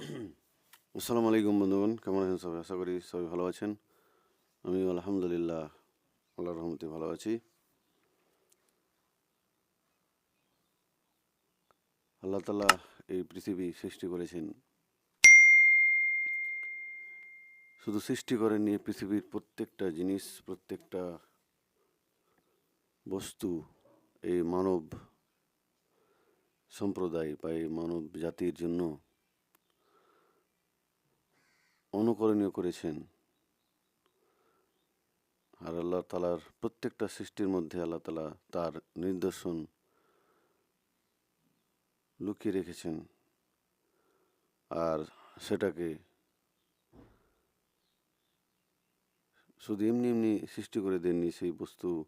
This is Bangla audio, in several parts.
আসসালামু আলাইকুম বন্ধুগণ, কেমন আছেন সবাই? আশা করি সবাই ভালো আছেন। আমি আলহামদুলিল্লাহ আল্লাহ রহমতে ভালো আছি। আল্লাহ তালা এই পৃথিবী সৃষ্টি করেছেন। শুধু সৃষ্টি করেননি এই পৃথিবীর প্রত্যেকটা জিনিস, প্রত্যেকটা বস্তু, এই মানব সম্প্রদায় বা এই মানব জাতির জন্য অনুকরণীয় করেছেন। আর আল্লাহ তালার প্রত্যেকটা সৃষ্টির মধ্যে আল্লাহ তালা তার নিদর্শন লুকিয়ে রেখেছেন। আর সেটাকে শুধু এমনি এমনি সৃষ্টি করে দেননি, সেই বস্তু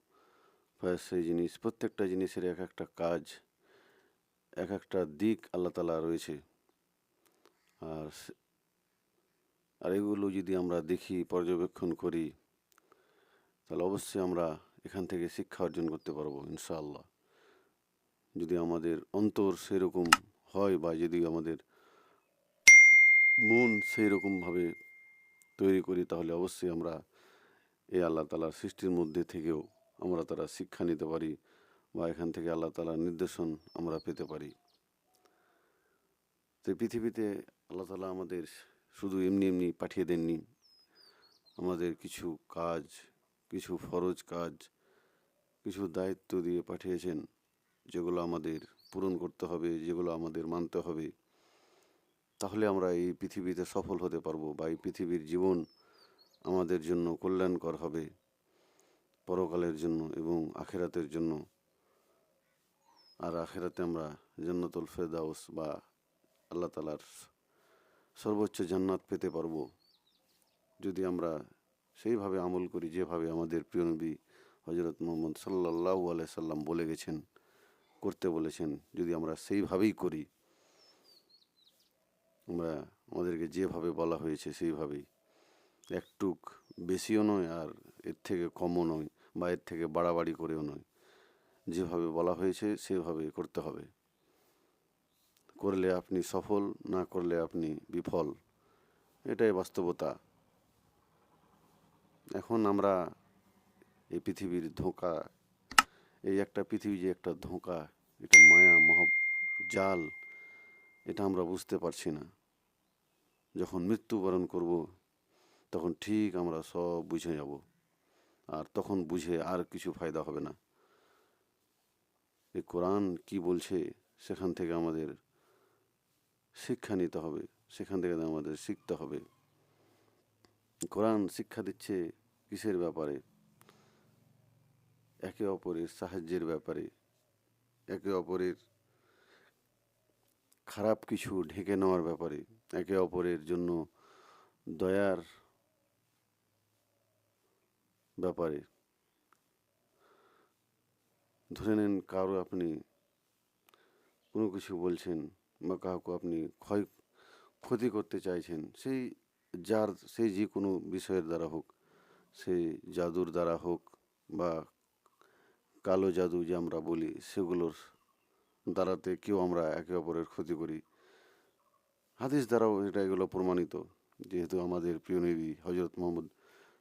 সেই জিনিস, প্রত্যেকটা জিনিসের এক একটা কাজ, এক একটা দিক আল্লাহ তালা রয়েছে। আর আর এগুলো যদি আমরা দেখি, পর্যবেক্ষণ করি, তাহলে অবশ্যই আমরা এখান থেকে শিক্ষা অর্জন করতে পারব, ইনশাআল্লাহ। যদি আমাদের অন্তর সেরকম হয় বা যদি আমাদের মন সেই রকমভাবে তৈরি করি, তাহলে অবশ্যই আমরা এই আল্লাহ তালার সৃষ্টির মধ্যে থেকেও আমরা তারা শিক্ষা নিতে পারি বা এখান থেকে আল্লাহ তালার নির্দেশন আমরা পেতে পারি। তো পৃথিবীতে আল্লাহ তালা আমাদের শুধু এমনি এমনি পাঠিয়ে দেননি। আমাদের কিছু কাজ, কিছু ফরজ কাজ, কিছু দায়িত্ব দিয়ে পাঠিয়েছেন, যেগুলো আমাদের পূরণ করতে হবে, যেগুলো আমাদের মানতে হবে। তাহলে আমরা এই পৃথিবীতে সফল হতে পারব বা এই পৃথিবীর জীবন আমাদের জন্য কল্যাণকর হবে পরকালের জন্য এবং আখেরাতের জন্য। আর আখেরাতে আমরা জান্নাতুল ফেরদাউস বা আল্লাহ তালার সর্বোচ্চ জান্নাত পেতে পারব। যদি আমরা সেইভাবে আমল করি, যেভাবে আমাদের প্রিয় নবী হজরত মোহাম্মদ সাল্লাহ সাল্লাম বলে গেছেন, করতে বলেছেন, যদি আমরা সেইভাবেই করি, আমরা আমাদেরকে যেভাবে বলা হয়েছে সেইভাবেই, একটুক বেশিও নয় আর এর থেকে কমও নয় বা এর থেকে বাড়াবাড়ি করেও নয়, যেভাবে বলা হয়েছে সেভাবে করতে হবে। করলে আপনি সফল, না করলে আপনি বিফল? এটাই বাস্তবতা। এখন আমরা এই পৃথিবীর ধোঁকা, এই একটা পৃথিবী যে একটা ধোঁকা, এটা মায়া মহা জাল, এটা আমরা বুঝতে পারছি না। যখন মৃত্যুবরণ করব, তখন ঠিক আমরা সব বুঝে যাব। আর তখন বুঝে আর কিছু ফায়দা হবে না। এই কোরআন কি বলছে, সেখান থেকে আমাদের শিক্ষা নিতে হবে, সেখান থেকে আমাদের শিখতে হবে। কোরআন শিক্ষা দিচ্ছে কিসের ব্যাপারে? একে অপরের সাহায্যের ব্যাপারে। একে অপরের খারাপ কিছু ঢেকে নেওয়ার ব্যাপারে। একে অপরের জন্য দয়ার ব্যাপারে। ধরে নেন কারও আপনি কোনো কিছু বলছেন বা কাউকে আপনি ক্ষয়, ক্ষতি করতে চাইছেন, সেই যার সেই যে কোনো বিষয়ের দ্বারা হোক সেই জাদুর দ্বারা হোক বা কালো জাদু যে আমরা বলি, সেগুলোর দ্বারাতে কেউ আমরা একে অপরের ক্ষতি করি। হাদিস দ্বারাও এটা এগুলো প্রমাণিত, যেহেতু আমাদের প্রিয় নবী হজরত মোহাম্মদ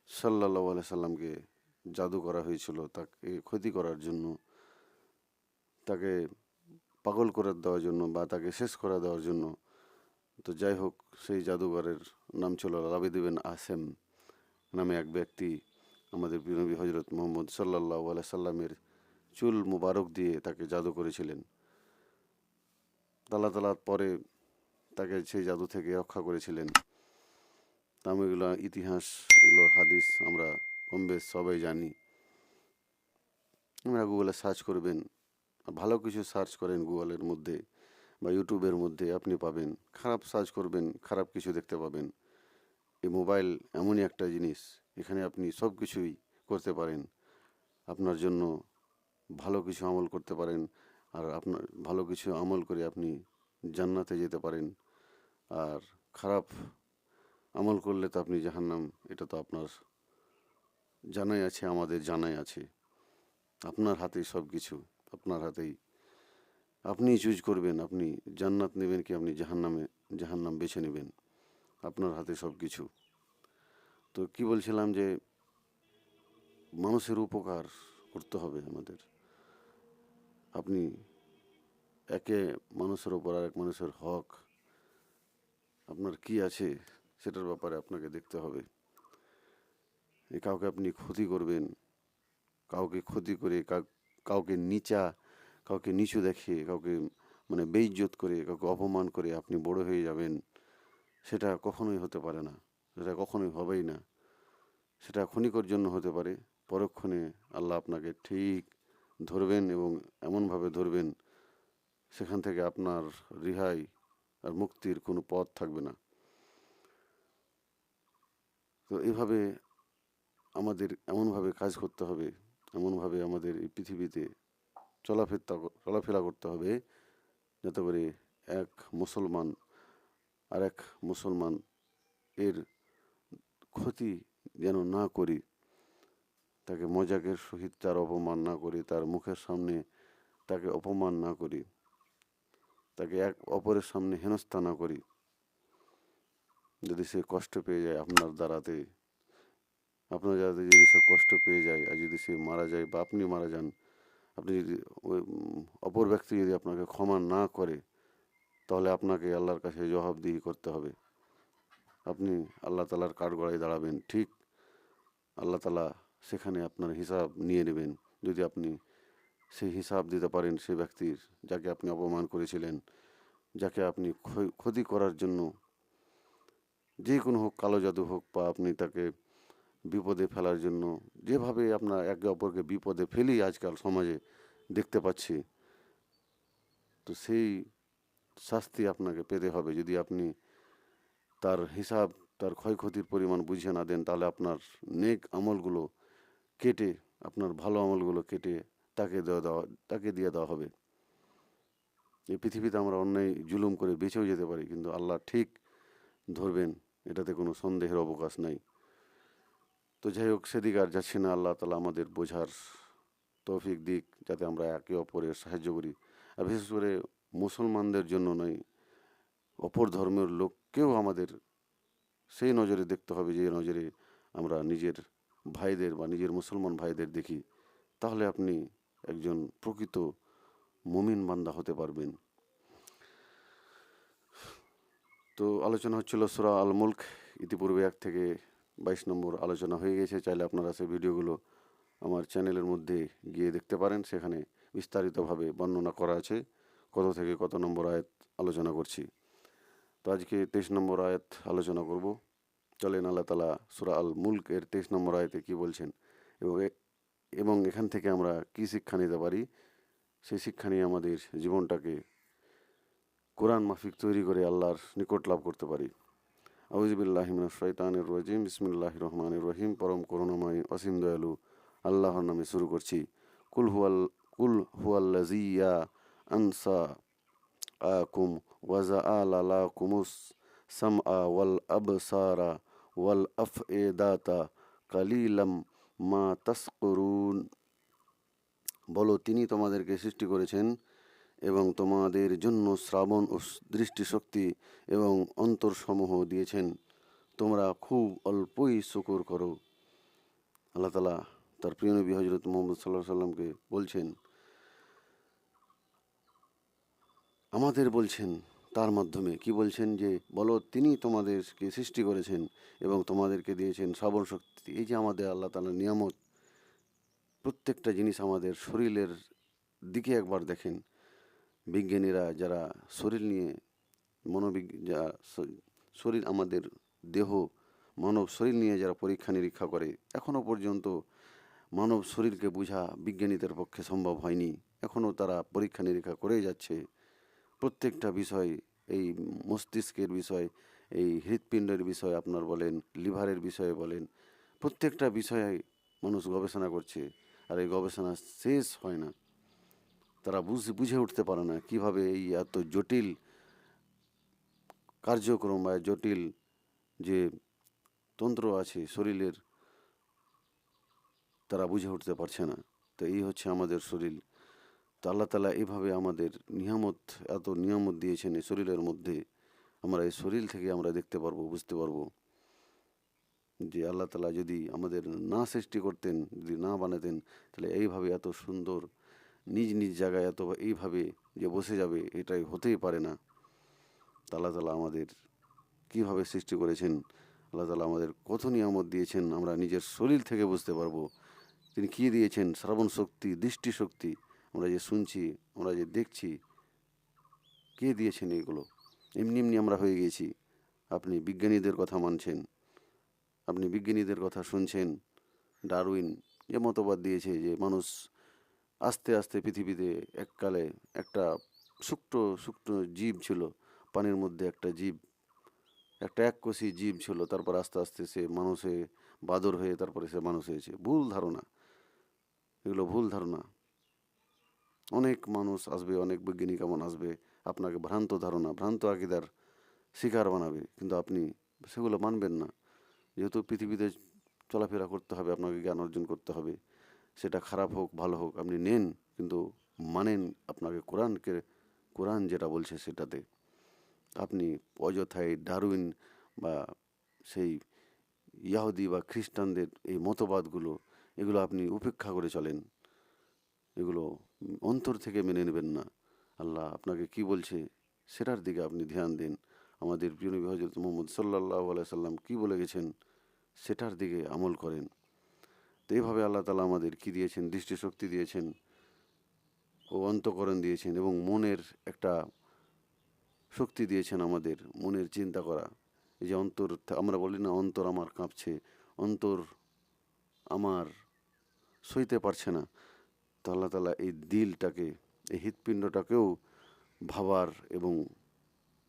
সাল্লাহ আলাই সাল্লামকে জাদু করা হয়েছিল, তাকে ক্ষতি করার জন্য তাকে পাগল করে দেওয়ার জন্য বা তাকে শেষ করে দেওয়ার জন্য, তো যাই হোক, সেই জাদুঘরের নাম ছিল রাবিদিবেন আসেম নামে এক ব্যক্তি আমাদের বিনবী হজরত মোহাম্মদ সাল্লাহ আলাই সাল্লামের চুল মুবারক দিয়ে তাকে জাদু করেছিলেন। তালা তালার পরে তাকে সেই জাদু থেকে রক্ষা করেছিলেন। আমি এগুলো ইতিহাস, এগুলোর হাদিস আমরা কম বেশ সবাই জানি। আমরা গুগলে সার্চ করবেন ভালো কিছু সার্চ করেন গুগলের মধ্যে বা ইউটিউবের মধ্যে আপনি পাবেন। খারাপ সার্চ করবেন, খারাপ কিছু দেখতে পাবেন। এই মোবাইল এমনই একটা জিনিস, এখানে আপনি সব কিছুই করতে পারেন। আপনার জন্য ভালো কিছু আমল করতে পারেন আর আপনার, ভালো কিছু আমল করে আপনি জান্নাতে যেতে পারেন। আর খারাপ আমল করলে তো আপনি জাহান্নাম, এটা তো আপনার জানাই আছে, আমাদের জানাই আছে। আপনার হাতেই সব কিছু আপনার হাতেই। আপনিই চুজ করবেন, আপনি জান্নাত নেবেন কি আপনি জাহান্নামে, জাহান্নাম বেছে নেবেন। আপনার হাতে সব কিছু তো কি বলছিলাম যে, মানুষের উপকার করতে হবে আমাদের। আপনি একে মানুষের ওপর আর এক মানুষের হক, আপনার কি আছে সেটার ব্যাপারে আপনাকে দেখতে হবে। কাউকে আপনি ক্ষতি করবেন, কাউকে ক্ষতি করে কাউকে নিচা, কাউকে নিচু দেখে, কাউকে মানে বেইজ্জত করে, কাউকে অপমান করে আপনি বড় হয়ে যাবেন, সেটা কখনোই হতে পারে না। সেটা কখনোই হবেই না। সেটা ক্ষণিকর জন্য হতে পারে। পরক্ষণে আল্লাহ আপনাকে ঠিক ধরবেন এবং এমনভাবে ধরবেন, সেখান থেকে আপনার রিহাই আর মুক্তির কোনো পথ থাকবে না। তো এভাবে আমাদের এমনভাবে কাজ করতে হবে এমনভাবে আমাদের এই পৃথিবীতে চলাফেরা চলাফেরা করতে হবে যাতে করে এক মুসলমান আর এক মুসলমান এর ক্ষতি যেন না করি, তাকে মজাকের সহিত তার অপমান না করি, তার মুখের সামনে তাকে অপমান না করি, তাকে এক অপরের সামনে হেনস্থা না করি। যদি সে কষ্ট পেয়ে যায় আপনার দ্বারাতে আপনার যাতে যদি সে কষ্ট পেয়ে যায় আর যদি সে মারা যায় বা আপনি মারা যান, আপনি যদি ওই অপর ব্যক্তি যদি আপনাকে ক্ষমা না করে, তাহলে আপনাকে আল্লাহর কাছে জবাবদিহি করতে হবে। আপনি আল্লাহ তালার কাঠগড়ায় দাঁড়াবেন, ঠিক? আল্লাহ তালা সেখানে আপনার হিসাব নিয়ে নেবেন। যদি আপনি সেই হিসাব দিতে পারেন সে ব্যক্তির যাকে আপনি অপমান করেছিলেন, যাকে আপনি ক্ষতি করার জন্য যে কোনো হোক, কালো জাদু হোক বা আপনি তাকে বিপদে ফেলার জন্য যেভাবে আপনার একে অপরকে বিপদে ফেলি আজকাল সমাজে দেখতে পাচ্ছি, তো সেই শাস্তি আপনাকে পেতে হবে। যদি আপনি তার হিসাব, তার ক্ষয়ক্ষতির পরিমাণ বুঝিয়ে না দেন, তাহলে আপনার নেক আমলগুলো কেটে, আপনার ভালো আমলগুলো কেটে তাকে দেওয়া দেওয়া, তাকে দিয়ে দেওয়া হবে। এই পৃথিবীতে আমরা অন্যায়, জুলুম করে বেঁচেও যেতে পারি, কিন্তু আল্লাহ ঠিক ধরবেন, এটাতে কোনো সন্দেহের অবকাশ নাই। তো যাই হোক, সেদিকে আর যাচ্ছি না। আল্লাহ তালা আমাদের বোঝার তৌফিক দিক, যাতে আমরা একে অপরের সাহায্য করি। আর বিশেষ করে মুসলমানদের জন্য নয়, অপর ধর্মের লোককেও আমাদের সেই নজরে দেখতে হবে, যে নজরে আমরা নিজের ভাইদের বা নিজের মুসলমান ভাইদের দেখি। তাহলে আপনি একজন প্রকৃত মুমিন বান্দা হতে পারবেন। তো আলোচনা হচ্ছিল সুরা আল ইতিপূর্বে এক থেকে বাইশ নম্বর আলোচনা হয়ে গেছে, চাইলে আপনারা সেই ভিডিওগুলো আমার চ্যানেলের মধ্যে গিয়ে দেখতে পারেন। সেখানে বিস্তারিতভাবে বর্ণনা করা আছে, কত থেকে কত নম্বর আয়াত আলোচনা করছি। তো আজকে তেইশ নম্বর আয়াত আলোচনা করব। চলেন আল্লাহ তালা সুরা আল মুল্ক এর তেইশ নম্বর আয়াতে কী বলছেন এবং এবং এখান থেকে আমরা কী শিক্ষা নিতে পারি? সেই শিক্ষা নিয়ে আমাদের জীবনটাকে কোরআন মাফিক তৈরি করে আল্লাহর নিকট লাভ করতে পারি। আউজিবিল্লাহিমিন শৈতানের রজিম বিসমিল্লাহ রহমানের রহিম। পরম করুণাময়, অসীম দয়ালু, আল্লাহর নামে শুরু করছি। কুল হুয়াল, কুল হুয়াল্লাজিয়া আনসা আকুম ওয়াজা আলা কুমুস সাম আ ওয়াল আবসারা ওয়াল আফ এ দাতা কালিলাম মা তাসকরুন। বলো, তিনি তোমাদেরকে সৃষ্টি করেছেন এবং তোমাদের জন্য শ্রাবণ ও দৃষ্টিশক্তি এবং অন্তরসমূহ দিয়েছেন। তোমরা খুব অল্পই শুকুর করো। আল্লাহ তালা তার প্রিয় নবী হজরত মোহাম্মদ সাল্লাহ সাল্লামকে বলছেন, আমাদের বলছেন তার মাধ্যমে। কি বলছেন? যে, বলো, তিনি তোমাদেরকে সৃষ্টি করেছেন এবং তোমাদেরকে দিয়েছেন শ্রাবণ শক্তি। এই যে আমাদের আল্লাহ তালার নিয়ামত, প্রত্যেকটা জিনিস আমাদের শরীরের দিকে একবার দেখেন। বিজ্ঞানীরা যারা শরীর নিয়ে মনোবিজ্ঞ যা শরীর আমাদের দেহ, মানব শরীর নিয়ে যারা পরীক্ষা নিরীক্ষা করে এখনও পর্যন্ত মানব শরীরকে বোঝা বিজ্ঞানীদের পক্ষে সম্ভব হয়নি। এখনও তারা পরীক্ষা নিরীক্ষা করেই যাচ্ছে। প্রত্যেকটা বিষয়, এই মস্তিষ্কের বিষয়, এই হৃৎপিণ্ডের বিষয় আপনার বলেন, লিভারের বিষয়ে বলেন, প্রত্যেকটা বিষয়ে মানুষ গবেষণা করছে, আর এই গবেষণা শেষ হয় না। তারা বুঝ, বুঝে উঠতে পারে না কীভাবে এই এত জটিল কার্যক্রম বা জটিল যে তন্ত্র আছে শরীরের, তারা বুঝে উঠতে পারছে না। তো এই হচ্ছে আমাদের শরীর। তো আল্লাহ তালা এভাবে আমাদের নিয়ামত, এত নিয়ামত দিয়েছেন এই শরীরের মধ্যে। আমরা এই শরীর থেকে আমরা দেখতে পারব, বুঝতে পারব যে আল্লাহ তালা যদি আমাদের না সৃষ্টি করতেন, যদি না বানাতেন, তাহলে এইভাবে এত সুন্দর নিজ নিজ জায়গায় এত এইভাবে যে বসে যাবে, এটাই হতেই পারে না। আল্লাহ তালা আমাদের কীভাবে সৃষ্টি করেছেন? আল্লাহ তালা আমাদের কত নিয়ামত দিয়েছেন, আমরা নিজের শরীর থেকে বুঝতে পারব। তিনি কী দিয়েছেন? শ্রবণ শক্তি, দৃষ্টি শক্তি, আমরা যে শুনছি, আমরা যে দেখছি, কে দিয়েছেন এগুলো? এমনি এমনি আমরা হয়ে গেছি। আপনি বিজ্ঞানীদের কথা মানছেন, আপনি বিজ্ঞানীদের কথা শুনছেন। ডারউইন যে মতবাদ দিয়েছে যে মানুষ আস্তে আস্তে পৃথিবীতে এককালে একটা শুক্ত শুক্ত জীব ছিল, পানির মধ্যে একটা জীব, একটা এককোষী জীব ছিল, তারপর আস্তে আস্তে সে মানুষ হয়ে, বাদর হয়ে তারপরে সে মানুষ হয়েছে। ভুল ধারণা, এগুলো ভুল ধারণা। অনেক মানুষ আসবে, অনেক বৈজ্ঞানিক এমন আসবে, আপনাকে ভ্রান্ত ধারণা, ভ্রান্ত আকিদার শিকার বানাবে, কিন্তু আপনি সেগুলো মানবেন না। যেহেতু পৃথিবীতে চলাফেরা করতে হবে, আপনাকে জ্ঞান অর্জন করতে হবে সেটা খারাপ হোক, ভালো হোক, আপনি নেন, কিন্তু মানেন আপনাকে কোরআনকে, কোরআন যেটা বলছে সেটাতে। আপনি অযথায় ডারউইন বা সেই ইয়াহুদি বা খ্রিস্টানদের এই মতবাদগুলো, এগুলো আপনি উপেক্ষা করে চলেন। এগুলো অন্তর থেকে মেনে নেবেন না। আল্লাহ আপনাকে কি বলছে সেটার দিকে আপনি ধ্যান দিন। আমাদের প্রিয় নবী হজরত মোহাম্মদ সাল্লাহ সাল্লাম কী বলে গেছেন সেটার দিকে আমল করেন। তো এইভাবে আল্লাহ তালা আমাদের কি দিয়েছেন? দৃষ্টিশক্তি দিয়েছেন, ও অন্তকরণ দিয়েছেন এবং মনের একটা শক্তি দিয়েছেন আমাদের, মনের চিন্তা করা। এই যে অন্তর, আমরা বলি না অন্তর আমার কাঁপছে, অন্তর আমার সইতে পারছে না। তো আল্লাহ তালা এই দিলটাকে, এই হৃৎপিণ্ডটাকেও ভাবার এবং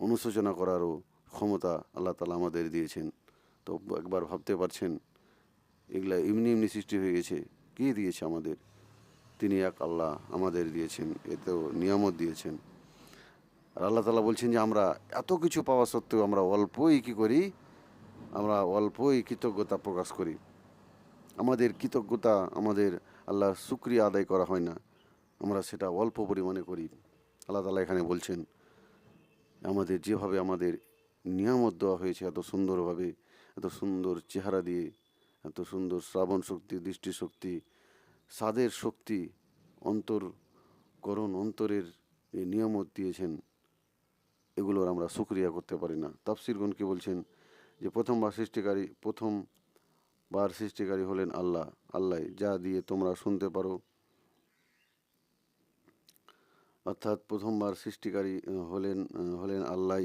অনুশোচনা করারও ক্ষমতা আল্লাহ তালা আমাদের দিয়েছেন। তো একবার ভাবতে পারছেন এগুলা এমনি এমনি সৃষ্টি হয়ে গেছে। কে দিয়েছে আমাদের? তিনি এক আল্লাহ আমাদের দিয়েছেন এতেও নিয়ামত দিয়েছেন। আর আল্লাহ তালা বলছেন যে, আমরা এত কিছু পাওয়া সত্ত্বেও আমরা অল্পই কী করি? আমরা অল্পই কৃতজ্ঞতা প্রকাশ করি। আমাদের কৃতজ্ঞতা আমাদের আল্লাহ শুক্রিয়া আদায় করা হয় না। আমরা সেটা অল্প পরিমাণে করি। আল্লাহ তালা এখানে বলছেন, আমাদের যেভাবে আমাদের নিয়ামত দেওয়া হয়েছে, এত সুন্দরভাবে, এত সুন্দর চেহারা দিয়ে এত সুন্দর শ্রাবণ শক্তি দৃষ্টিশক্তি স্বাদের শক্তি অন্তরকরণ অন্তরের এই নিয়ামত দিয়েছেন, এগুলোর আমরা সুক্রিয়া করতে পারি না। তাফসিরগণ কি বলছেন যে, প্রথমবার সৃষ্টিকারী, প্রথম বার সৃষ্টিকারী হলেন আল্লাহ। আল্লাহ যা দিয়ে তোমরা শুনতে পারো। অর্থাৎ প্রথমবার সৃষ্টিকারী হলেন হলেন আল্লাহ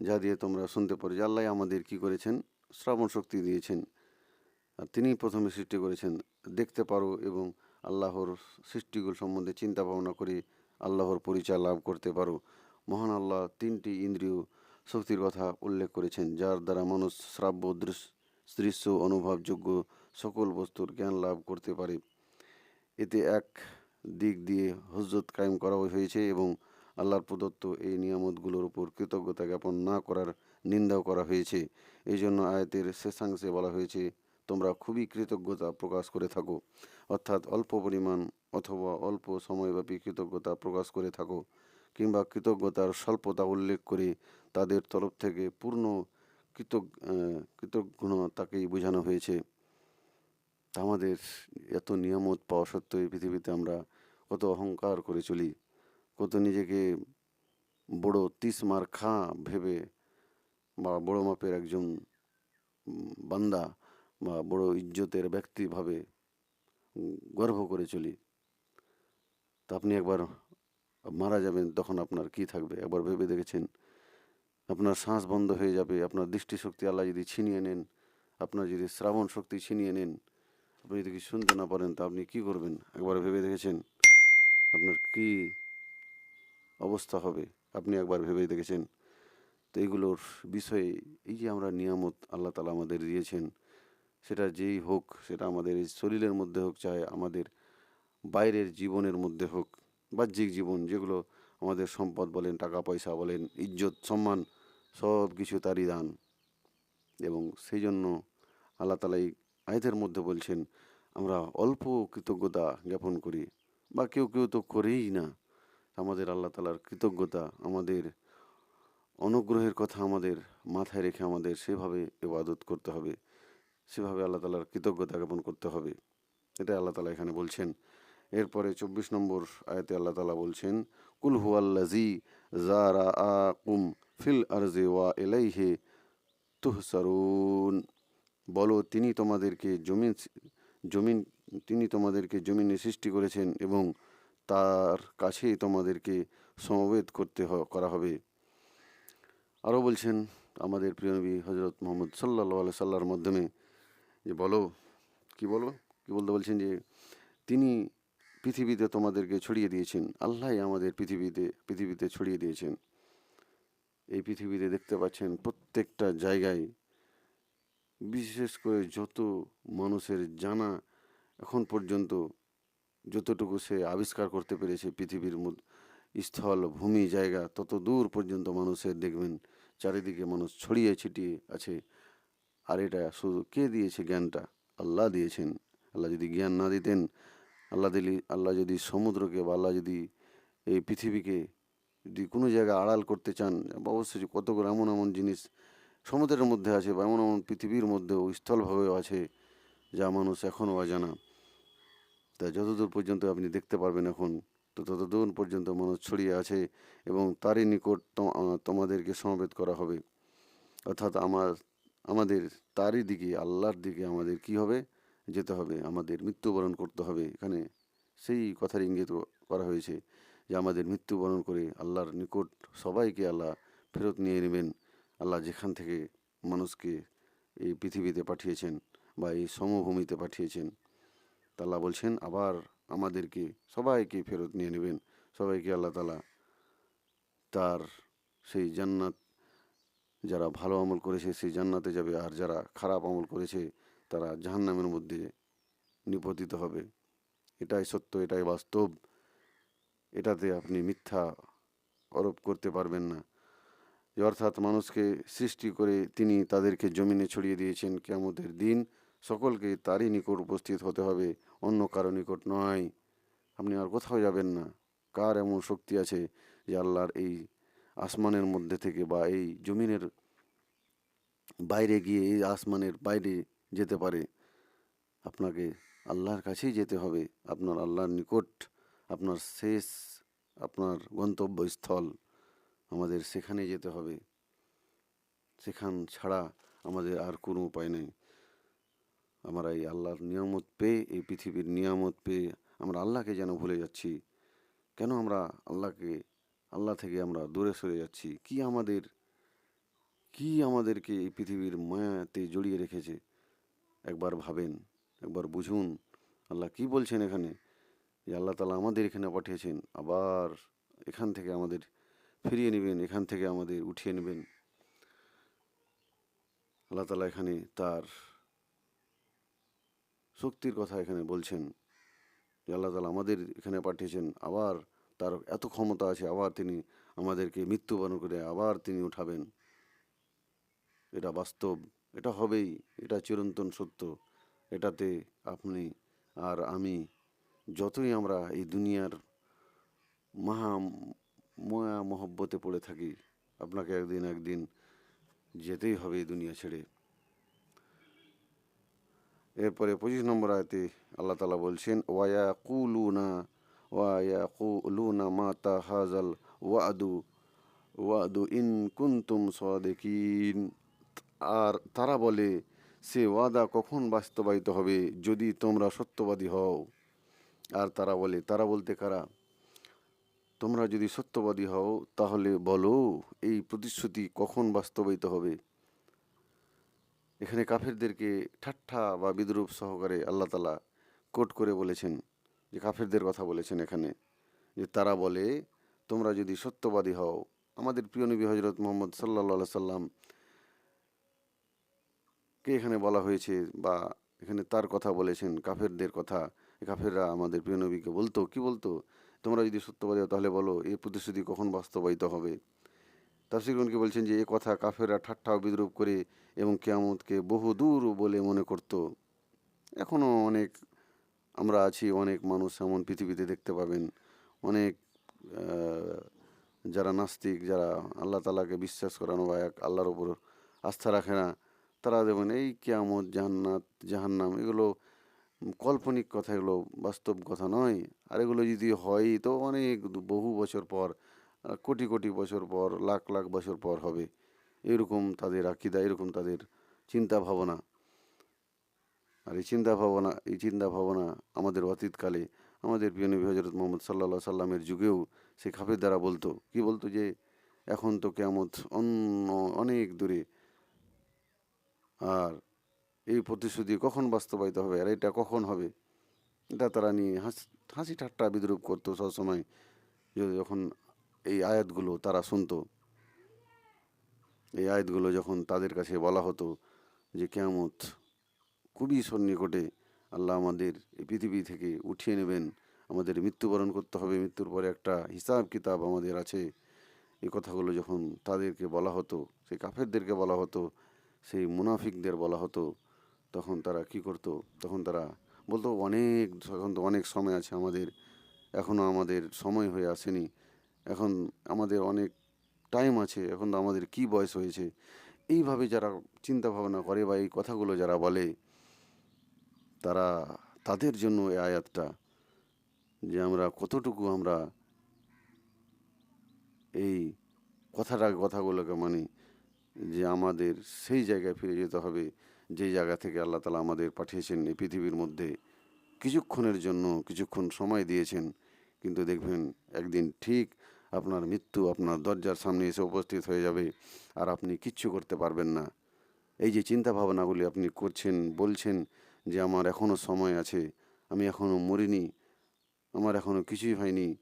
যা দিয়ে তোমরা শুনতে পারো। যে, আল্লাহ আমাদের কি করেছেন? শ্রবণ শক্তি দিয়েছেন। তিনি প্রথমে সৃষ্টি করেছেন। দেখতে পারো এবং আল্লাহর সৃষ্টিগুলো সম্বন্ধে চিন্তা ভাবনা করে আল্লাহর পরিচয় লাভ করতে পারো। মহান আল্লাহ তিনটি ইন্দ্রিয় শক্তির কথা উল্লেখ করেছেন, যার দ্বারা মানুষ শ্রাব্য, দৃশ- দৃশ্য অনুভবযোগ্য সকল বস্তুর জ্ঞান লাভ করতে পারে। এতে এক দিক দিয়ে হজরত কায়েম করা হয়েছে এবং আল্লাহর প্রদত্ত এই নিয়ামতগুলোর উপর কৃতজ্ঞতা জ্ঞাপন না করার নিন্দাও করা হয়েছে। এই জন্য আয়াতের শেষাংশে বলা হয়েছে তোমরা খুবই কৃতজ্ঞতা প্রকাশ করে থাকো। অর্থাৎ অল্প পরিমাণ অথবা অল্প সময়ব্যাপী কৃতজ্ঞতা প্রকাশ করে থাকো কিংবা কৃতজ্ঞতার স্বল্পতা উল্লেখ করে তাদের তরফ থেকে পূর্ণ কৃতজ্ঞ কৃতজ্ঞতাকেই বোঝানো হয়েছে। আমাদের এত নিয়ামত পাওয়া সত্ত্বেও এই পৃথিবীতে আমরা কত অহংকার করে চলি, কত নিজেকে বড় তিসমার খা ভেবে বা বড় মাপের একজন বান্দা বড় ইজ্জতের ব্যক্তি ভাবে গর্ব করে চলি। তা আপনি একবার মারা যাবেন, তখন আপনার কি থাকবে? একবার ভেবে দেখেছেন? আপনার শ্বাস বন্ধ হয়ে যাবে, আপনার দৃষ্টিশক্তি আল্লাহ যদি ছিনিয়ে নেন, আপনার যদি শ্রাবণ শক্তি ছিনিয়ে নেন, আপনি যদি শুনতে না পারেন, তা আপনি কি করবেন? একবার ভেবে দেখেছেন? আপনার কি অবস্থা হবে? আপনি একবার ভেবে দেখেছেন? তো এইগুলোর বিষয়ে এই যে আমরা নিয়ামত আল্লাহ তালা আমাদের দিয়েছেন সেটা যেই হোক, সেটা আমাদের এই শরীরের মধ্যে হোক চাहे আমাদের বাইরের জীবনের মধ্যে হোক, বাহ্যিক জীবন, যেগুলো আমাদের সম্পদ বলেন, টাকা পয়সা বলেন, ইজ্জত, সম্মান, সব কিছু তারই দান। এবং সেই জন্য আল্লাহ তালা এই আয়াতের মধ্যে বলছেন, আমরা অল্প কৃতজ্ঞতা জ্ঞাপন করি, বা কেউ কেউ তো করেই না। আমাদের আল্লাহ তালার কৃতজ্ঞতা, আমাদের অনুগ্রহের কথা আমাদের মাথায় রেখে আমাদের সেভাবে ইবাদত করতে হবে। সেভাবে আল্লাহ তালার কৃতজ্ঞতা জ্ঞাপন করতে হবে। এটা আল্লাহ তালা এখানে বলছেন। এরপরে চব্বিশ নম্বর আয়াতে আল্লাহ তালা বলছেন, কুল হুয়াল্লাজি জারা আকুম ফিল আরজে ওয়া এলাইহে তুহসারুন। বলো, তিনি তোমাদেরকে জমিন জমিন, তিনি তোমাদেরকে জমিনে সৃষ্টি করেছেন এবং তার কাছেই তোমাদেরকে সমবেত করতে করা হবে। আরও বলছেন আমাদের প্রিয় নবী হজরত মোহাম্মদ সাল্লাহ সাল্লার মাধ্যমে যে বলো, কি বলো? কি বলতে বলছেন যে, তিনি পৃথিবীতে তোমাদেরকে ছড়িয়ে দিয়েছেন। আল্লাহ আমাদের পৃথিবীতে পৃথিবীতে ছড়িয়ে দিয়েছেন। এই পৃথিবীতে দেখতে পাচ্ছেন প্রত্যেকটা জায়গায়, বিশেষ করে যত মানুষের জানা এখন পর্যন্ত, যতটুকু সে আবিষ্কার করতে পেরেছে পৃথিবীর স্থল, ভূমি, জায়গা, তত দূর পর্যন্ত মানুষের দেখবেন, চারিদিকে মানুষ ছড়িয়ে ছিটিয়ে আছে। আর এটা শুধু কে দিয়েছে জ্ঞানটা? আল্লাহ দিয়েছেন। আল্লাহ যদি জ্ঞান না দিতেন, আল্লাহ দিলি, আল্লাহ যদি সমুদ্রকে বা আল্লাহ যদি এই পৃথিবীকে যদি কোনো জায়গায় আড়াল করতে চান, অবশ্যই কতগুলো এমন এমন জিনিস সমুদ্রের মধ্যে আছে বা এমন এমন পৃথিবীর মধ্যেও স্থলভাবেও আছে যা মানুষ এখনও অজানা। তা যতদূর পর্যন্ত আপনি দেখতে পারবেন এখন, তো ততদূর পর্যন্ত মানুষ ছড়িয়ে আছে এবং তারই নিকট তোমাদেরকে সমবেত করা হবে। অর্থাৎ আমার আমাদের তারই দিকে, আল্লাহর দিকে আমাদের কি হবে? যেতে হবে। আমাদের মৃত্যুবরণ করতে হবে। এখানে সেই কথার ইঙ্গিত করা হয়েছে যে, আমাদের মৃত্যুবরণ করে আল্লাহর নিকট সবাইকে আল্লাহ ফেরত নিয়ে নেবেন। আল্লাহ যেখান থেকে মানুষকে এই পৃথিবীতে পাঠিয়েছেন বা এই সমভূমিতে পাঠিয়েছেন। তা আল্লাহ বলছেন, আবার আমাদেরকে সবাইকে ফেরত নিয়ে নেবেন। সবাইকে আল্লাহ তালা তার সেই জান্নাত যারা ভালো আমল করেছে সেই জান্নাতে যাবে, আর যারা খারাপ আমল করেছে তারা জাহান্নামের মধ্যে নিপতিত হবে। এটাই সত্য, এটাই বাস্তব। এটাতে আপনি মিথ্যা আরোপ করতে পারবেন না। অর্থাৎ মানুষকে সৃষ্টি করে তিনি তাদেরকে জমিনে ছড়িয়ে দিয়েছেন। কেয়ামতের দিন সকলকে তারই নিকট উপস্থিত হতে হবে, অন্য কারও নিকট নয়। আপনি আর কোথাও যাবেন না। কার এমন শক্তি আছে যে আল্লাহর এই আসমানের মধ্যে থেকে বা এই জমিনের বাইরে গিয়ে এই আসমানের বাইরে যেতে পারে, আপনাকে আল্লাহর কাছেই যেতে হবে। আপনার আল্লাহর নিকট, আপনার শেষ, আপনার গন্তব্যস্থল আমাদের সেখানে যেতে হবে। সেখান ছাড়া আমাদের আর কোনো উপায় নেই। আমরা এই আল্লাহর নিয়ামত পেয়ে, এই পৃথিবীর নিয়ামত পেয়ে আমরা আল্লাহকে যেন ভুলে যাচ্ছি। কেন আমরা আল্লাহকে আল্লাহ থেকে আমরা দূরে সরে যাচ্ছি। কি আমাদের, কি আমাদেরকে এই পৃথিবীর মায়াতে জড়িয়ে রেখেছে? একবার ভাবেন, একবার বুঝুন, আল্লাহ কি বলছেন এখানে? যে আল্লাহ তালা আমাদের এখানে পাঠিয়েছেন, আবার এখান থেকে আমাদের ফিরিয়ে নেবেন, এখান থেকে আমাদের উঠিয়ে নেবেন। আল্লাহ তালা এখানে তার শক্তির কথা এখানে বলছেন যে আল্লাহ তালা আমাদের এখানে পাঠিয়েছেন, আবার তার এত ক্ষমতা আছে, আবার তিনি আমাদেরকে মৃত্যুবরণ করে আবার তিনি উঠাবেন। এটা বাস্তব, এটা হবেই, এটা চিরন্তন সত্য। এটাতে আপনি আর আমি যতই আমরা এই দুনিয়ার মহা ময়া মহব্বতে পড়ে থাকি, আপনাকে একদিন একদিন যেতেই হবে এই দুনিয়া ছেড়ে। এরপরে পঁচিশ নম্বর আয়তে আল্লাহ তালা বলছেন ওয়ায়া কুলুনা ওয়ায়া কুলুনা মাতা হাজাল ওয়াদু ওয়াদু ইন কুন্তুম সাদেকিন আর তারা বলে, সে ওয়াদা কখন বাস্তবায়িত হবে যদি তোমরা সত্যবাদী হও? আর তারা বলে, তারা বলতে কারা? তোমরা যদি সত্যবাদী হও, তাহলে বলো, এই প্রতিশ্রুতি কখন বাস্তবায়িত হবে? এখানে কাফেরদেরকে ঠাট্টা বা বিদ্রুপ সহকারে আল্লাহ তালা কোট করে বলেছেন। যে কাফেরদের কথা বলেছেন এখানে, যে তারা বলে, তোমরা যদি সত্যবাদী হও। আমাদের প্রিয় নবী হজরত মোহাম্মদ সাল্লা সাল্লাম কে এখানে বলা হয়েছে বা এখানে তার কথা বলেছেন, কাফেরদের কথা কাফেররা আমাদের প্রিয় নবীকে বলতো, কি বলতো? তোমরা যদি সত্যবাদী হও তাহলে বলো এই প্রতিশ্রুতি কখন বাস্তবায়িত হবে? তাফসিরগণকে বলছেন যে, এ কথা কাফেররা ঠাট্টা বিদ্রুপ করে এবং কেয়ামতকে বহু দূর বলে মনে করত। এখনও অনেক আমরা আছি, অনেক মানুষ এমন পৃথিবীতে দেখতে পাবেন। অনেক যারা নাস্তিক, যারা আল্লাহ তালাকে বিশ্বাস করানো বা এক আল্লাহর ওপর আস্থা রাখে না, তারা দেখবেন এই কেয়ামত জাহান্নাত জাহান্নাম, এগুলো কাল্পনিক কথা, এগুলো বাস্তব কথা নয়। আর এগুলো যদি হয়, তো অনেক বহু বছর পর কোটি কোটি বছর পর, লাখ লাখ বছর পর হবে। এরকম তাদের আকিদা, এরকম তাদের চিন্তা ভাবনা আর এই চিন্তা ভাবনা, এই চিন্তা ভাবনা আমাদের অতীতকালে আমাদের প্রিয় নবী হজরত মোহাম্মদ সাল্লা সাল্লামের যুগেও সে খাফের দ্বারা বলতো। কি বলতো যে, এখন তো কেমত অন্য, অনেক দূরে। আর এই প্রতিশ্রুতি কখন বাস্তবায়িত হবে আর এটা কখন হবে? এটা তারা নিয়ে হাসি হাসি ঠাট্টা বিদ্রুপ করতো সবসময়। যদি যখন এই আয়াতগুলো তারা শুনতো, এই আয়াতগুলো যখন তাদের কাছে বলা হতো যে, কেয়ামত খুবই সন্নিকটে আল্লাহ আমাদের এই পৃথিবী থেকে উঠিয়ে নেবেন। আমাদের মৃত্যুবরণ করতে হবে। মৃত্যুর পরে একটা হিসাব কিতাব আমাদের আছে। এই কথাগুলো যখন তাদেরকে বলা হতো, সেই কাফেরদেরকে বলা হতো, সেই মুনাফিকদের বলা হতো, তখন তারা কি করতো? তখন তারা বলতো, অনেক এখন তো অনেক সময় আছে আমাদের। এখনও আমাদের সময় হয়ে আসেনি। এখন আমাদের অনেক টাইম আছে। এখন তো আমাদের কি বয়স হয়েছে? এইভাবে যারা চিন্তা ভাবনা করে বা এই কথাগুলো যারা বলে তারা তাদের জন্য এই আয়াতটা যে আমরা কতটুকু আমরা এই কথাটা, কথাগুলোকে মানি যে আমাদের সেই জায়গায় ফিরে যেতে হবে, যে জায়গা থেকে আল্লাহ তালা আমাদের পাঠিয়েছেন এই পৃথিবীর মধ্যে। কিছুক্ষণের জন্য কিছুক্ষণ সময় দিয়েছেন, কিন্তু দেখবেন একদিন ঠিক আপনার মৃত্যু আপনার দরজার সামনে এসে উপস্থিত হয়ে যাবে আর আপনি কিচ্ছু করতে পারবেন না। এই যে চিন্তা ভাবনাগুলি আপনি করছেন, বলছেন যে আমার এখনও সময় আছে, আমি এখনও মরিনি, আমার এখনও কিছুই হয়নি,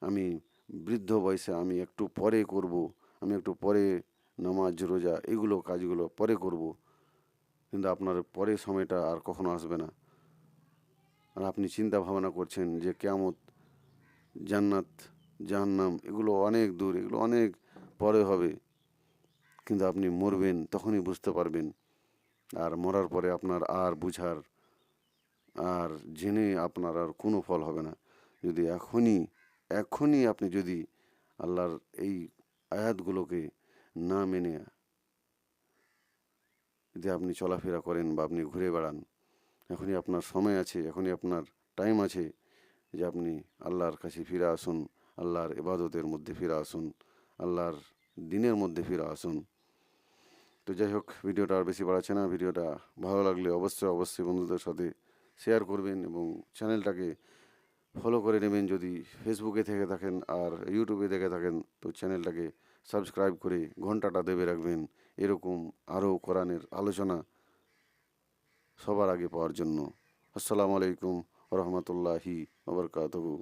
আমি বৃদ্ধ বয়সে আমি একটু পরে করব, আমি একটু পরে নামাজ, রোজা এগুলো কাজগুলো পরে করব। কিন্তু আপনার পরে সময়টা আর কখনো আসবে না। আর আপনি চিন্তা ভাবনা করছেন যে কেয়ামত, জান্নাত, জাহান্নাম এগুলো অনেক দূর, এগুলো অনেক পরে হবে। কিন্তু আপনি মরবেন, তখনই বুঝতে পারবেন আর মরার পরে আপনার আর বুঝার, আর জেনে আপনার আর কোনো ফল হবে না। যদি এখনই এখনই আপনি যদি আল্লাহর এই আয়াতগুলোকে না মেনে যদি আপনি চলাফেরা করেন বা আপনি ঘুরে বেড়ান, এখনই আপনার সময় আছে, এখনই আপনার টাইম আছে যে আপনি আল্লাহর কাছে ফিরে আসুন, আল্লাহর ইবাদতের মধ্যে ফিরে আসুন, আল্লাহর দিনের মধ্যে ফিরে আসুন। তো যাই হোক, ভিডিওটা আর বেশি বাড়াচ্ছে না। ভিডিওটা ভালো লাগলে অবশ্যই অবশ্যই বন্ধুদের সাথে শেয়ার করবেন এবং চ্যানেলটাকে ফলো করে নেবেন। যদি ফেসবুকে থেকে থাকেন আর ইউটিউবে দেখে থাকেন, তো চ্যানেলটাকে সাবস্ক্রাইব করে ঘন্টাটা দেবে রাখবেন। এরকম আরও কোরআনের আলোচনা সবার আগে পাওয়ার জন্য। আসসালামু আলাইকুম রহমতুল্লাহি ওবরকাতহু